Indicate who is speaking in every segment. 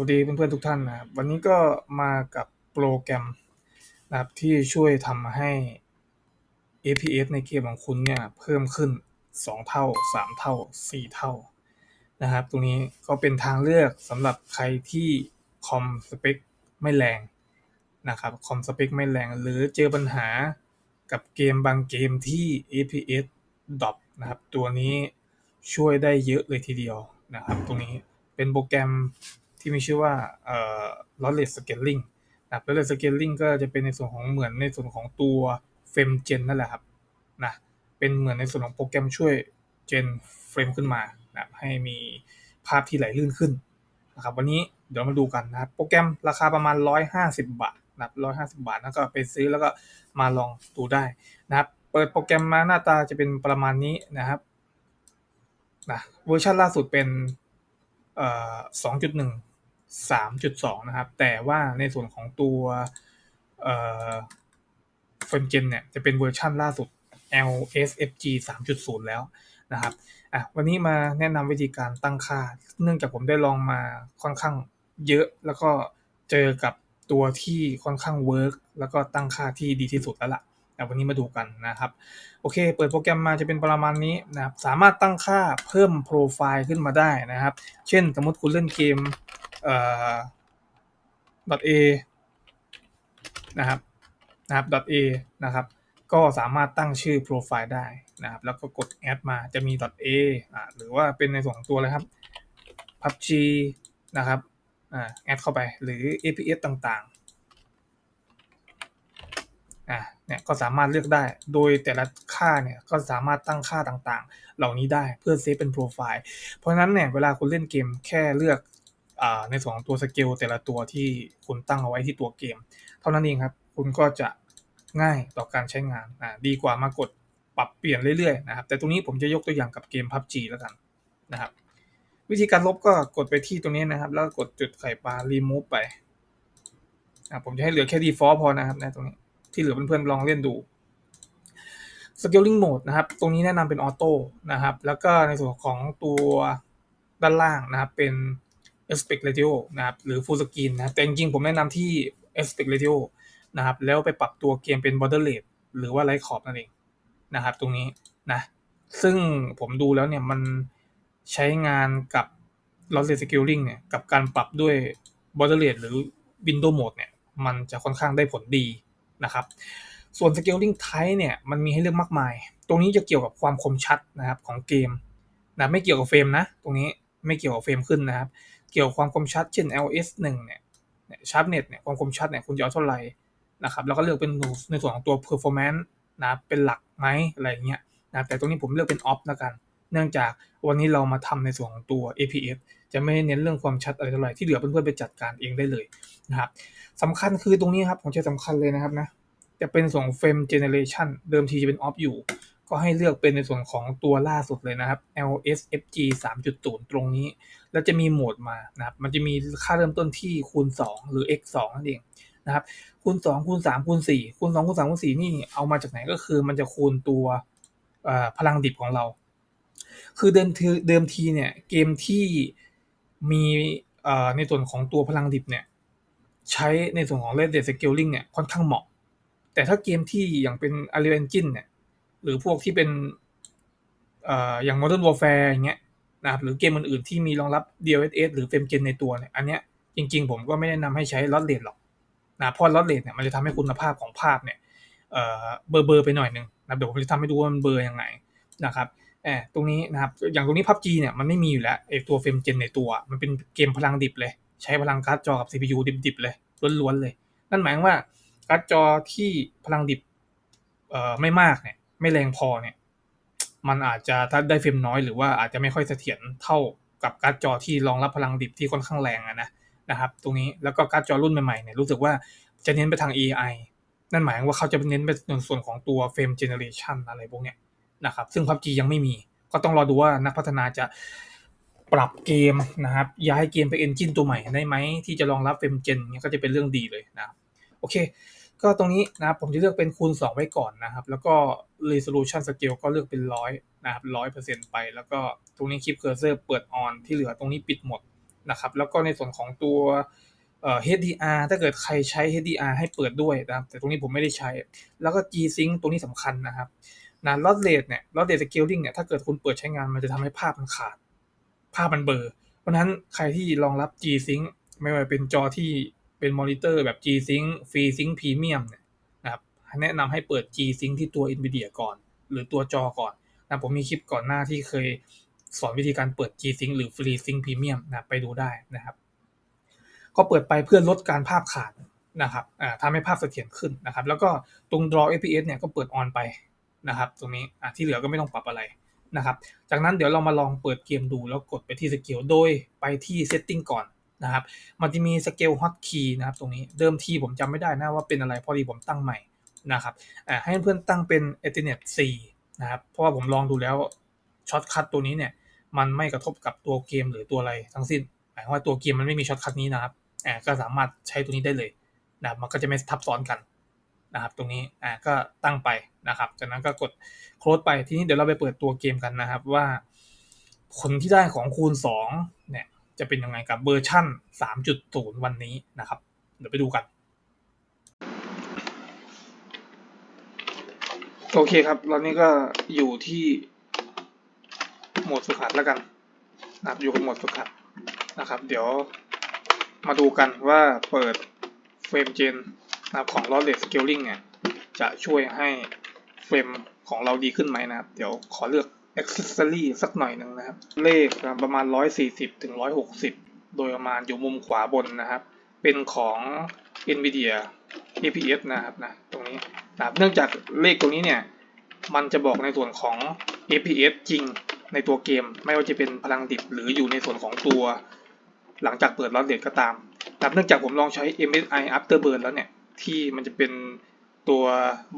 Speaker 1: วัสดีเพื่อนๆทุกท่านนะครับวันนี้ก็มากับโปรแกรมนะครับที่ช่วยทำให้ APS ในเกมของคุณเนี่ยเพิ่มขึ้น 2 เท่า 3 เท่า 4 เท่านะครับ ตรงนี้ก็เป็นทางเลือกสำหรับใครที่คอมสเปคไม่แรงนะครับคอมสเปคไม่แรง หรือเจอปัญหากับเกมบางเกมที่ APS ดรอปนะครับตัวนี้ช่วยได้เยอะเลยทีเดียวนะครับ ตรงนี้เป็นโปรแกรม ที่มีชื่อว่าเอ่อ lossless scaling นะ lossless scaling ก็จะเป็นในส่วนของเหมือนในส่วนของตัว frame gen นั่นแหละครับนะเป็นเหมือนในส่วนของโปรแกรมช่วย gen frame ขึ้นมานะให้มีภาพที่ไหลลื่นขึ้นนะครับวันนี้เดี๋ยวมาดูกันนะครับโปรแกรมราคาประมาณ 150 บาทนะครับ150 บาทแล้วก็ไปซื้อแล้วก็มาลองดูได้นะครับเปิดโปรแกรมมาหน้าตาจะเป็นประมาณนี้นะครับนะเวอร์ชันล่าสุดเป็นเอ่อ2.1 3.2 นะครับ แต่ว่าในส่วนของตัวเอ่อเฟรมเจนเนี่ยจะเป็นเวอร์ชันล่าสุด LSFG 3.0 แล้วนะครับอะวันนี้มาแนะนำวิธีการตั้งค่า เนื่องจากผมได้ลองมาค่อนข้างเยอะ แล้วก็เจอกับตัวที่ค่อนข้างเวิร์กแล้วก็ตั้งค่าที่ดีที่สุดแล้วล่ะแต่วันนี้มาดูกันนะครับ โอเค เปิดโปรแกรมมาจะเป็นประมาณนี้นะครับ สามารถตั้งค่าเพิ่มโปรไฟล์ขึ้นมาได้นะครับ เช่นสมมติคุณเล่นเกม เอ่อ .a นะครับนะครับ .a นะครับ ก็สามารถตั้งชื่อโปรไฟล์ได้นะครับ แล้วก็กด add มาจะมี .a อ่าหรือว่าเป็นในส่วนของตัวเลยครับ PUBG นะครับอ่า add เข้าไปหรือ APS ต่างๆอ่าเนี่ยก็สามารถเลือกได้ โดยแต่ละค่าเนี่ยก็สามารถตั้งค่าต่างๆ เหล่านี้ได้เพื่อเซฟเป็นโปรไฟล์ เพราะฉะนั้นเนี่ยเวลาคุณเล่นเกมแค่เลือก ในส่วนของตัวสเกลแต่ละตัวที่คุณตั้งเอาไว้ที่ตัวเกม เท่านั้นเองครับ คุณก็จะง่ายต่อการใช้งานอ่าดีกว่ามากดปรับเปลี่ยนเรื่อยๆนะครับ แต่ตรงนี้ผมจะยกตัวอย่างกับเกม PUBG แล้วกันนะครับ วิธีการลบก็กดไปที่ตรงนี้นะครับ แล้วกดจุดไข่ปลา remove ไปนะผมจะให้เหลือแค่ default พอนะครับนะตรงนี้ที่เหลือเพื่อนๆลองเล่นดู scaling mode นะครับ ตรงนี้แนะนำเป็นออโต้นะครับ แล้วก็ในส่วนของตัวด้านล่างนะครับเป็น aspect ratio นะครับหรือ full screen นะครับแต่จริงๆผมแนะนำที่ aspect ratio นะครับแล้วไปปรับตัวเกมเป็น border rate หรือว่า light crop นั่นเองนะครับ ตรงนี้นะซึ่งผมดูแล้วเนี่ยมันใช้งานกับ lossless scaling เนี่ยกับการปรับด้วย border rate หรือ window mode เนี่ยมันจะค่อนข้างได้ผลดีนะครับ ส่วน scaling type เนี่ยมันมีให้เลือกมากมาย ตรงนี้จะเกี่ยวกับความคมชัดนะครับของเกมนะไม่เกี่ยวกับเฟรมนะ ตรงนี้ไม่เกี่ยวกับเฟรมขึ้นนะครับ เกี่ยวกับความคมชัดเช่น LS1 เนี่ยชาร์ปเน็ตเนี่ยความคมชัดเนี่ยคุณจะเอาเท่าไหร่นะครับแล้วก็เลือกเป็นในส่วนของตัว performance นะเป็นหลักไหมอะไรเงี้ยนะแต่ตรงนี้ผมเลือกเป็น off แล้วกัน เนื่องจากวันนี้เรามาทำในส่วนของตัว APS จะไม่เน้นเรื่องความชัดอะไรเท่าไหร่ที่เหลือเพื่อนๆไปจัดการเองได้เลยนะครับสำคัญคือตรงนี้ครับผมจะสำคัญเลยนะครับนะจะเป็นส่วนของ frame generation เดิมทีจะเป็น off อยู่ ก็ให้เลือกเป็นในส่วนของตัวล่าสุดเลยนะครับ LSFG 3.0 ตรงนี้ แล้วจะมีโหมดมานะครับ มันจะมีค่าเริ่มต้นที่คูณ 2 หรือ x 2นั่นเองนะครับ คูณ 2 คูณ 3 คูณ 4 คูณ 2 คูณ 3 คูณ 4 นี่เอามาจากไหนก็คือมันจะคูณตัวพลังดิบของเรา คือเดิมทีเดิมทีเนี่ยเกมที่มีในส่วนของตัวพลังดิบเนี่ยใช้ในส่วนของ Red Dead Scaling เนี่ยค่อนข้างเหมาะ แต่ถ้าเกมที่อย่างเป็น Unreal Engine เนี่ยหรือพวกที่เป็นอย่าง Modern Warfare อย่างเงี้ย นะครับหรือเกมอื่นๆที่มีรองรับ DLSS หรือ Frame Gen ในตัวเนี่ยอันเนี้ยจริงๆ ผมก็ไม่แนะนำให้ใช้ Lost Rate หรอกนะเพราะ Lost Rate เนี่ยมันจะทำให้คุณภาพของภาพเนี่ยเบอร์เบอร์ไปหน่อยนึงนะเดี๋ยวผมจะทำให้ดูว่ามันเบอร์ยังไงนะครับแอบตรงนี้นะครับอย่างตรงนี้ PUBG เนี่ยมันไม่มีอยู่แล้วไอตัว Frame Gen ในตัวมันเป็นเกมพลังดิบเลย ใช้พลังการ์ดจอกับ CPU ดิบๆเลยล้วนๆเลย นั่นหมายว่าการ์ดจอที่พลังดิบเอ่อไม่มากเนี่ยไม่แรงพอเนี่ย มันอาจจะถ้าได้เฟรมน้อยหรือว่าอาจจะไม่ค่อยเสถียรเท่ากับการ์ดจอที่รองรับพลังดิบที่ค่อนข้างแรงนะนะครับตรงนี้แล้วก็การ์ดจอรุ่นใหม่ๆเนี่ยรู้สึกว่าจะเน้นไปทาง AI นั่นหมายว่าเขาจะเน้นไปในส่วนของตัวเฟรมเจเนเรชันอะไรพวกเนี้ยนะครับซึ่ง PUBG ยังไม่มี ก็ต้องรอดูว่านักพัฒนาจะปรับเกมนะครับย้ายเกมไปเอนจินตัวใหม่ได้ไหมที่จะรองรับเฟรมเจนเนี่ยก็จะเป็นเรื่องดีเลยนะโอเค ก็ตรงนี้นะครับผมจะเลือกเป็นคูณ 2 ไว้ก่อนนะครับ แล้วก็ resolution scale ก็เลือกเป็นร้อยนะครับร้อยเปอร์เซ็นต์ไป แล้วก็ตรงนี้คลิปเคอร์เซอร์เปิดออนที่เหลือตรงนี้ปิดหมดนะครับ แล้วก็ในส่วนของตัวเอ่อ HDR ถ้าเกิดใครใช้ HDR ให้เปิดด้วยนะครับ แต่ตรงนี้ผมไม่ได้ใช้ แล้วก็ G-Sync ตรงนี้สำคัญนะครับนะ Loss Rate เนี่ย Loss Rate Scaling เนี่ย ถ้าเกิดคุณเปิดใช้งานมันจะทำให้ภาพมันขาด ภาพมันเบลอ เพราะนั้นใครที่รองรับ G-Sync ไม่ว่าเป็นจอที่ เป็นมอนิเตอร์แบบ G-Sync FreeSync Premium เนี่ยนะครับแนะนำให้เปิด G-Sync ที่ตัว NVIDIA ก่อน หรือตัวจอก่อนนะผมมีคลิปก่อนหน้าที่เคยสอนวิธีการเปิด G-Sync หรือ FreeSync Premium นะไปดูได้นะครับ ก็เปิดไปเพื่อลดการภาพขาดนะครับทำให้ภาพเสถียรขึ้นนะครับ แล้วก็ตรง Draw FPS เนี่ยก็เปิดออนไปนะครับตรงนี้ที่เหลือก็ไม่ต้องปรับอะไรนะครับ จากนั้นเดี๋ยวเรามาลองเปิดเกมดูแล้วกดไปที่สเกลโดยไปที่ Setting ก่อน นะครับ มันจะมีสเกล Hot Key นะครับตรงนี้ เดิมทีผมจำไม่ได้นะว่าเป็นอะไรพอดีผมตั้งใหม่นะครับให้เพื่อนตั้งเป็น Ethernet 4นะครับ เพราะว่าผมลองดูแล้วช็อตคัทตัวนี้เนี่ย มันไม่กระทบกับตัวเกมหรือตัวอะไรทั้งสิ้น หมายความว่าตัวเกมมันไม่มีช็อตคัทนี้นะครับก็สามารถใช้ตัวนี้ได้เลยนะมันก็จะไม่ทับซ้อนกันนะครับ ตรงนี้อ่าก็ตั้งไปนะครับ จากนั้นก็กดโคลดไป ทีนี้เดี๋ยวเราไปเปิดตัวเกมกันนะครับว่า ผลที่ได้ของคูณ2เนี่ย จะเป็นยังไงกับเวอร์ชั่น 3.0 วันนี้นะครับ เดี๋ยวไปดูกัน โอเคครับตอนนี้ก็อยู่ที่โหมดฝึกหัดแล้วกันนะครับอยู่กับโหมดฝึกหัดนะครับ เดี๋ยวมาดูกันว่าเปิดเฟรมเจนนะครับของ Lossless Scaling เนี่ยจะช่วยให้เฟรมของเราดีขึ้นไหมนะครับ เดี๋ยวขอเลือก Accessory สักหน่อยหนึ่งนะครับ เลขประมาณ 140 ถึง 160 โดยประมาณอยู่มุมขวาบนนะครับ เป็นของ NVIDIA APS นะครับนะตรงนี้นะครับเนื่องจากเลขตรงนี้เนี่ย มันจะบอกในส่วนของ APS จริงในตัวเกม ไม่ว่าจะเป็นพลังดิบหรืออยู่ในส่วนของตัว หลังจากเปิดลอตเดตก็ตามนะครับเนื่องจากผมลองใช้ MSI Afterburn แล้วเนี่ย ที่มันจะเป็น ตัว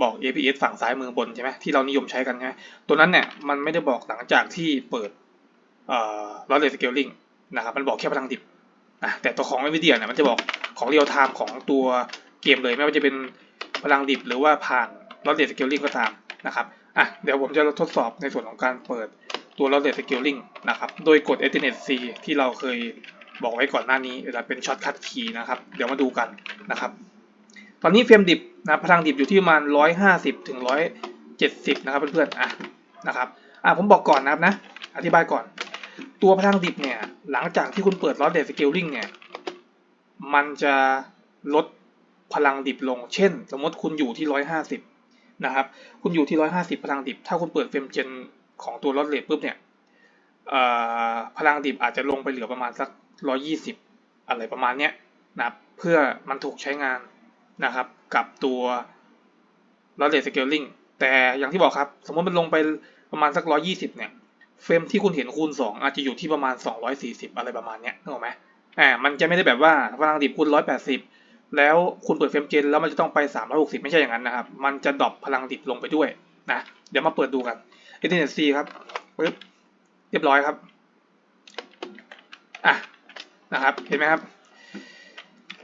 Speaker 1: บอก APS ฝั่งซ้ายมือบนใช่ไหมที่เรานิยมใช้กันใช่ไหมตัวนั้นเนี่ยมันไม่ได้บอกหลังจากที่เปิดเอ่อ Lossless Scaling นะครับมันบอกแค่พลังดิบนะแต่ตัวของ NVIDIA เนี่ยมันจะบอกของ Real Time ของตัวเกมเลยไม่ว่าจะเป็นพลังดิบหรือว่าผ่าน Lossless Scaling ก็ตามนะครับอะเดี๋ยวผมจะทดสอบในส่วนของการเปิดตัว Lossless Scaling นะครับโดยกด Ethernet C ที่เราเคยบอกไว้ก่อนหน้านี้เวลาเป็น Shortcut Key นะครับ เดี๋ยวมาดูกันนะครับ ตอนนี้เฟรมดิบ นะพลังดิบอยู่ที่ประมาณ150ถึง170นะครับเพื่อนๆอะนะครับอะผมบอกก่อนนะครับนะ อธิบายก่อน ตัวพลังดิบเนี่ย หลังจากที่คุณเปิด Lossless Scaling เนี่ย มันจะลดพลังดิบลง เช่น สมมติคุณอยู่ที่150นะครับ คุณอยู่ที่150พลังดิบ ถ้าคุณเปิดเฟรมเจนของตัว Lossless ปุ๊บเนี่ยอ่อพลังดิบอาจจะลงไปเหลือประมาณสัก120อะไรประมาณเนี้ยนะครับเพื่อมันถูกใช้งานนะครับ กับตัว Lossless Scaling แต่อย่างที่บอกครับ สมมติมันลงไปประมาณสัก 120 เนี่ย เฟรมที่คุณเห็นคูณ 2 อาจจะอยู่ที่ประมาณ 240 อะไรประมาณเนี้ยนึกออกไหมอ่ามันจะไม่ได้แบบว่าพลังดิบคูณ 180 แล้วคุณเปิดเฟรมเจนแล้วมันจะต้องไป 360 ไม่ใช่อย่างนั้นนะครับ มันจะดรอปพลังดิบลงไปด้วยนะ เดี๋ยวมาเปิดดูกัน Ethernet C ครับปึ๊บเรียบร้อยครับอะนะครับ เห็นไหมครับ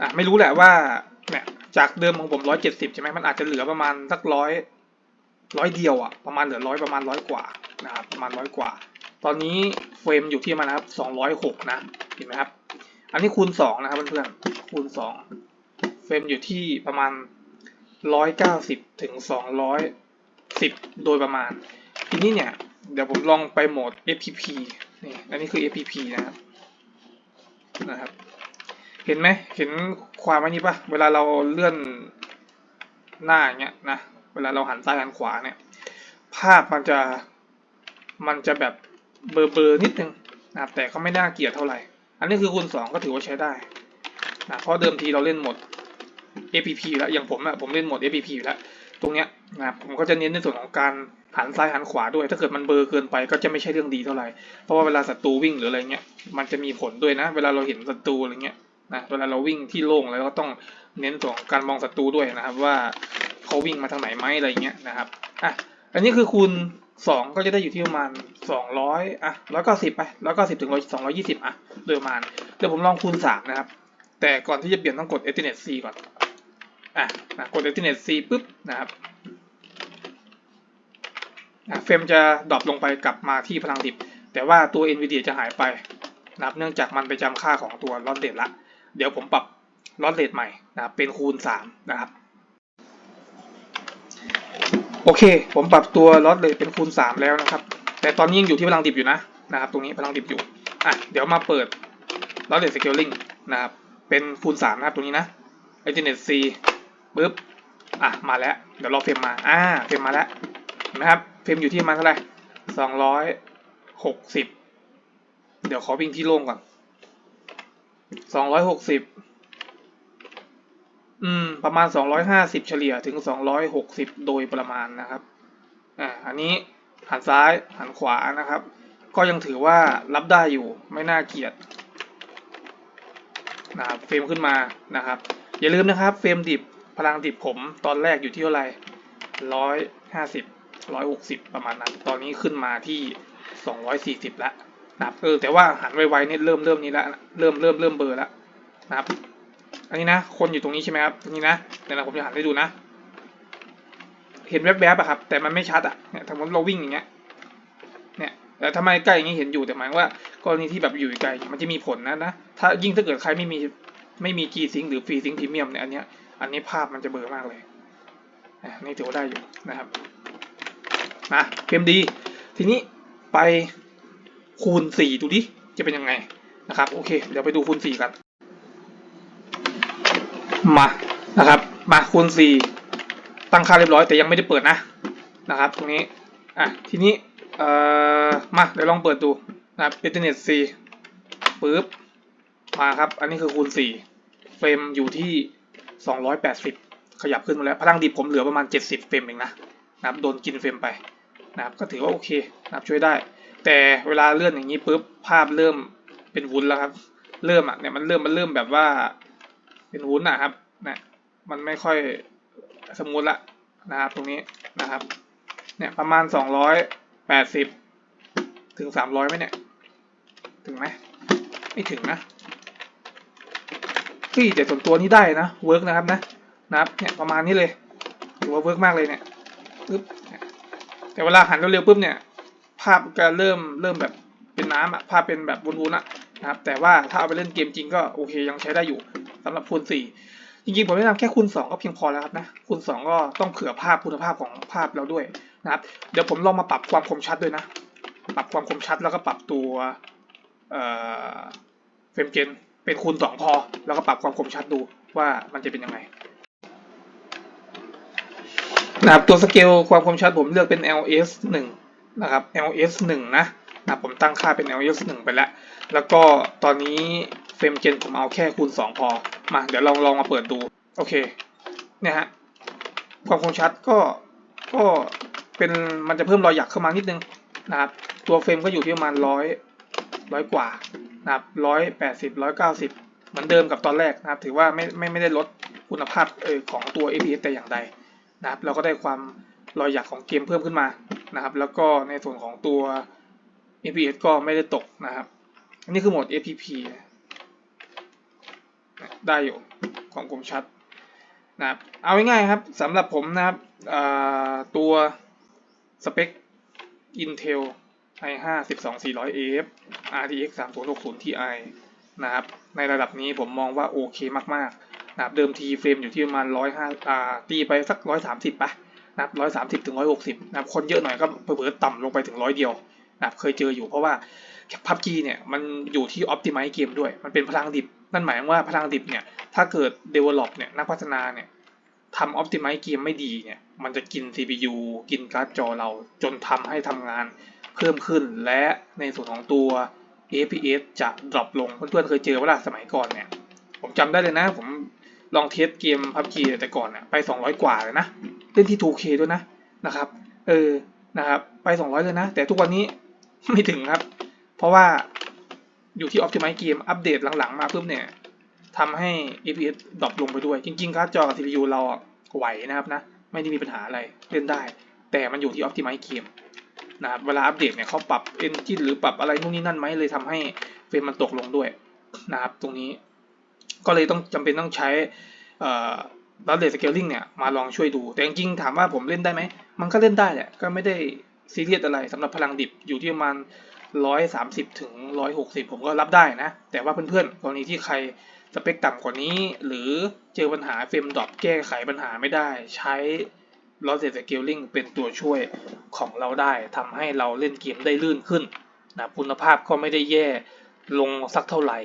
Speaker 1: อะไม่รู้แหละว่าเนี่ย จากเดิมของผมร้อยเจ็ดสิบใช่ไหมมันอาจจะเหลือประมาณสักร้อยร้อยเดียวอะประมาณเหลือร้อยประมาณร้อยกว่านะครับประมาณร้อยกว่า ตอนนี้เฟรมอยู่ที่มันนะครับสองร้อยหกนะเห็นไหมครับ อันนี้คูณสองนะครับเพื่อนๆคูณสองเฟรมอยู่ที่ประมาณร้อยเก้าสิบถึงสองร้อยสิบโดยประมาณ ทีนี้เนี่ย เดี๋ยวผมลองไปโหมด FPP นี่อันนี้คือ FPP นะครับนะครับ เห็นไหมเห็นความอันนี้ปะเวลาเราเลื่อนหน้าอย่างเงี้ยนะเวลาเราหันซ้ายหันขวาเนี่ย ภาพมันจะมันจะแบบเบอร์เบอร์นิดนึงนะแต่ก็ไม่น่าเกลียดเท่าไหร่ อันนี้คือคูณสองก็ถือว่าใช้ได้นะเพราะเดิมทีเราเล่นหมด FPP แล้วอย่างผมอะผมเล่นหมด FPP อยู่แล้วตรงเนี้ยนะผมก็จะเน้นในส่วนของการหันซ้ายหันขวาด้วย ถ้าเกิดมันเบลอเกินไปก็จะไม่ใช่เรื่องดีเท่าไหร่เพราะว่าเวลาศัตรูวิ่งหรืออะไรเงี้ยมันจะมีผลด้วยนะ เวลาเราเห็นศัตรูอะไรเงี้ย นะเวลาเราวิ่งที่โล่งแล้วก็ต้องเน้นส่วนของการมองศัตรูด้วยนะครับ ว่าเขาวิ่งมาทางไหนไหมอะไรเงี้ยนะครับอะอันนี้คือคูณสองก็จะได้อยู่ที่ประมาณสองร้อยอะร้อยเก้าสิบไปร้อยเก้าสิบถึงร้อยสองร้อยยี่สิบอะโดยประมาณเดี๋ยวผมลองคูณสามนะครับ แต่ก่อนที่จะเปลี่ยนต้องกด Ethernet C ก่อนอะนะกด Ethernet C ปุ๊บนะครับเฟรมจะดรอปลงไปกลับมาที่พลังดิบ แต่ว่าตัว NVIDIA จะหายไปนะครับเนื่องจากมันไปจำค่าของตัวลอตเลทละ เดี๋ยวผมปรับลอตเลทใหม่นะครับเป็นคูณสามนะครับ โอเค ผมปรับตัวลอตเลทเป็นคูณสามแล้วนะครับ แต่ตอนนี้ยังอยู่ที่พลังดิบอยู่นะนะครับ ตรงนี้พลังดิบอยู่อะเดี๋ยวมาเปิดลอตเลทสเกลลิงนะครับ เป็นคูณสามนะครับตรงนี้นะ i n t e r n e t C ปึ๊บอะมาแล้ว เดี๋ยวรอเฟรมมาอ่าเฟรมมาแล้วเห็นไหมครับเฟรมอยู่ที่ประมาณเท่าไหร่สองร้อยหกสิบเดี๋ยวขอวิ่งที่โล่งก่อน สองร้อยหกสิบอืม ประมาณสองร้อยห้าสิบเฉลี่ยถึงสองร้อยหกสิบโดยประมาณนะครับ อ่า อันนี้หันซ้ายหันขวานะครับ ก็ยังถือว่ารับได้อยู่ไม่น่าเกลียดนะครับเฟรมขึ้นมานะครับ อย่าลืมนะครับ เฟรมดิบพลังดิบผมตอนแรกอยู่ที่เท่าไหร่ร้อยห้าสิบร้อยหกสิบประมาณนั้น ตอนนี้ขึ้นมาที่สองร้อยสี่สิบแล้ว นะครับเออแต่ว่าหันไวๆเนี่ยเริ่มเริ่มนี้แล้วนะเริ่มเริ่มเริ่มเบอร์แล้วนะครับอันนี้นะคนอยู่ตรงนี้ใช่ไหมครับตรงนี้นะเดี๋ยวผมจะหันให้ดูนะ เห็นแวบๆอะครับ แต่มันไม่ชัดอะเนี่ยสมมติเราวิ่งอย่างเงี้ยเนี่ยแต่ทำไมใกล้อย่างนี้เห็นอยู่แต่หมายว่ากรณีที่แบบอยู่ไกลมันจะมีผลนะนะถ้ายิ่งถ้าเกิดใครไม่มีไม่มี G Sync หรือ Free Sync Premium เนี่ยอันเนี้ยอันนี้ภาพมันจะเบลอมากเลยอะนี่ถือว่าได้อยู่นะครับมาเฟรมดี ทีนี้ไป คูณสี่ดูดิ จะเป็นยังไงนะครับ โอเค เดี๋ยวไปดูคูณสี่กัน มานะครับ มาคูณสี่ตั้งค่าเรียบร้อยแต่ยังไม่ได้เปิดนะนะครับ ตรงนี้ อะ ทีนี้ เอ่อ มา เดี๋ยวลองเปิดดูนะครับอินเทอร์เน็ตซีปึ๊บ มาครับ อันนี้คือคูณสี่เฟรมอยู่ที่สองร้อยแปดสิบขยับขึ้นมาแล้ว พลังดิบผมเหลือประมาณเจ็ดสิบเฟรมเองนะนะครับ โดนกินเฟรมไปนะครับ ก็ถือว่าโอเคนะครับ ช่วยได้ แต่เวลาเลื่อนอย่างนี้ปุ๊บภาพเริ่มเป็นวุ้นแล้วครับ เริ่มอะเนี่ยมันเริ่มมันเริ่มแบบว่า เป็นวุ้นนะครับนะมันไม่ค่อยสมูทละนะครับตรงนี้นะครับ เนี่ยประมาณสองร้อยแปดสิบถึงสามร้อยไหมเนี่ย ถึงไหมไม่ถึงนะเฮ้ยแต่ส่วนตัวนี้ได้นะเวิร์กนะครับนะนะครับเนี่ยประมาณนี้เลยถือว่าเวิร์กมากเลยเนี่ยปึ๊บแต่เวลาหันเร็วๆปุ๊บเนี่ยาพก็เริ่มเริ่มแบบเป็นน้ำอะภาพเป็นแบบวุ้นๆอะนะครับ แต่ว่าถ้าเอาไปเล่นเกมจริงก็โอเคยังใช้ได้อยู่สำหรับคูณสี่จริงๆ ผมแนะนำแค่คูณสองก็เพียงพอแล้วครับนะคูณสองก็ต้องเผื่อภาพคุณภาพของภาพเราด้วยนะครับ เดี๋ยวผมลองมาปรับความคมชัดด้วยนะ ปรับความคมชัดแล้วก็ปรับตัวเอ่อเฟรมเกนเป็นคูณสองพอ แล้วก็ปรับความคมชัดดูว่ามันจะเป็นยังไงนะครับตัวสเกลความคมชัดผมเลือกเป็น LS 1 นะครับ LS 1นะนะผมตั้งค่าเป็น LS 1ไปแล้ว แล้วก็ตอนนี้เฟรมเกนผมเอาแค่คูณ 2 พอ มาเดี๋ยวลองลองมาเปิดดู โอเค เนี่ยฮะ ความคมชัดก็ ก็เป็น มันจะเพิ่มรอยหยักเข้ามานิดนึงนะครับ ตัวเฟรมก็อยู่ที่ประมาณร้อยร้อยกว่านะครับร้อยแปดสิบร้อยเก้าสิบเหมือนเดิมกับตอนแรกนะครับ ถือว่าไม่ไม่ไม่ได้ลดคุณภาพเออของตัว APS แต่อย่างใดนะครับ เราก็ได้ความรอยหยักของเกมเพิ่มขึ้นมา นะครับ แล้วก็ในส่วนของตัว APS ก็ไม่ได้ตกนะครับอันนี้คือโหมด APP ได้อยู่ของคมชัดนะครับเอาง่ายๆครับสำหรับผมนะครับตัวสเปค Intel i5 12400F RTX 3060 Ti นะครับในระดับนี้ผมมองว่าโอเคมากๆนะครับเดิมทีเฟรมอยู่ที่ประมาณ105อ่าตีไปสัก 130ปะ นะครับ130ถึง160นะครับคนเยอะหน่อยก็เผลอต่ำลงไปถึงร้อยเดียวนะครับเคยเจออยู่เพราะว่าพับจีเนี่ยมันอยู่ที่ Optimize เกมด้วย มันเป็นพลังดิบ นั่นหมายว่าพลังดิบเนี่ยถ้าเกิด develop เนี่ยนักพัฒนาเนี่ยทำ Optimize เกมไม่ดีเนี่ยมันจะกิน CPU กินการ์ดจอเราจนทำให้ทำงานเพิ่มขึ้น และในส่วนของตัว FPS จะ drop ลงเพื่อนๆเคยเจอเวลาสมัยก่อนเนี่ยผมจำได้เลยนะผม ลองเทสเกม PUBG แต่ก่อนไป 200 กว่าเลยนะ เล่นที่ 2K ด้วยนะนะครับ เออนะครับ ไป 200 เลยนะ แต่ทุกวันนี้ไม่ถึงครับ เพราะว่าอยู่ที่ Optimize เกมอัปเดตหลังๆ มาปุ๊บเนี่ยทำให้ FPS ดรอปลงไปด้วย จริงๆการ์ดจอกับ CPU เราไหวนะครับนะ ไม่ได้มีปัญหาอะไรเล่นได้ แต่มันอยู่ที่ Optimize เกมนะครับเวลาอัปเดตเนี่ยเขาปรับ Engine หรือปรับอะไรนู่นนี่นั่นไหมเลยทำให้เฟรมมันตกลงด้วยนะครับตรงนี้ ก็เลยต้องจำเป็นต้องใช้เอ่อดเลสเกลลิงเนี่ยมาลองช่วยดู แต่จริงๆถามว่าผมเล่นได้ไหม มันก็เล่นได้แหละ ก็ไม่ได้ซีเรียสอะไรสำหรับพลังดิบอยู่ที่ประมาณร้อยสามสิบถึงร้อยหกสิบผมก็รับได้นะ แต่ว่าเพื่อนๆกรณีที่ใครสเปคต่ำกว่านี้ หรือเจอปัญหาเฟรมดรอปแก้ไขปัญหาไม่ได้ ใช้ Loss and Scaling เป็นตัวช่วยของเราได้ทำให้เราเล่นเกมได้ลื่นขึ้นนะคุณภาพก็ไม่ได้แย่ลงสักเท่าไหร่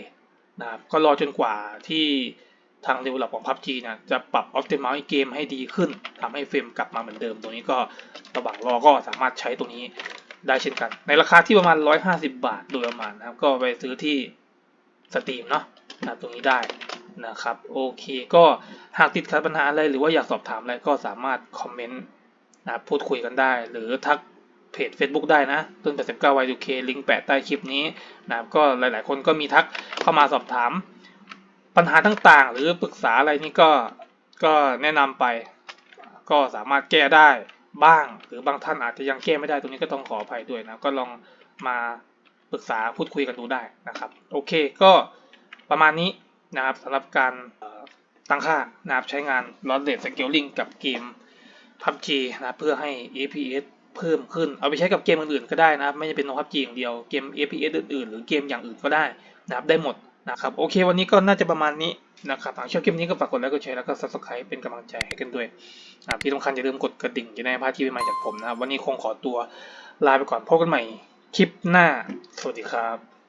Speaker 1: นะครับก็รอจนกว่าที่ทาง develop ของ PUBG นะจะปรับ optimize เกมให้ดีขึ้นทำให้เฟรมกลับมาเหมือนเดิม ตรงนี้ก็ระหว่างรอก็สามารถใช้ตรงนี้ได้เช่นกัน ในราคาที่ประมาณ 150 บาทโดยประมาณนะครับ ก็ไปซื้อที่สตรีมเนาะนะตรงนี้ได้นะครับ โอเค ก็หากติดขัดปัญหาอะไรหรือว่าอยากสอบถามอะไรก็สามารถคอมเมนต์นะพูดคุยกันได้ หรือทัก เพจ Facebook ได้นะต้น89 Y2K ลิงก์แปะใต้คลิปนี้นะครับก็หลาย ๆ คนก็มีทักเข้ามาสอบถาม ปัญหาต่างๆ หรือปรึกษาอะไรนี่ก็ก็แนะนำไป ก็สามารถแก้ได้บ้าง หรือบางท่านอาจจะยังแก้ไม่ได้ตรงนี้ก็ต้องขออภัยด้วยนะก็ลองมาปรึกษาพูดคุยกันดูได้นะครับ โอเคก็ประมาณนี้นะครับสำหรับการตั้งค่านะครับใช้งาน Loss Rate Scaling กับเกม PUBG นะเพื่อให้ APS เพิ่มขึ้น เอาไปใช้กับเกมอื่นๆก็ได้นะครับ ไม่จำเป็นต้อง PUBG อย่างเดียว เกม FPS อื่นๆ หรือเกมอย่างอื่นก็ได้นะครับ ได้หมดนะครับ โอเค วันนี้ก็น่าจะประมาณนี้นะครับหากชอบคลิปนี้ก็ฝากกดไลค์ กดแชร์ แล้วก็ Subscribe เป็นกำลังใจให้กันด้วยนะที่สำคัญอย่าลืมกดกระดิ่งจะได้ไม่พลาดคลิปใหม่จากผมนะครับ วันนี้คงขอตัวลาไปก่อน พบกันใหม่คลิปหน้า สวัสดีครับ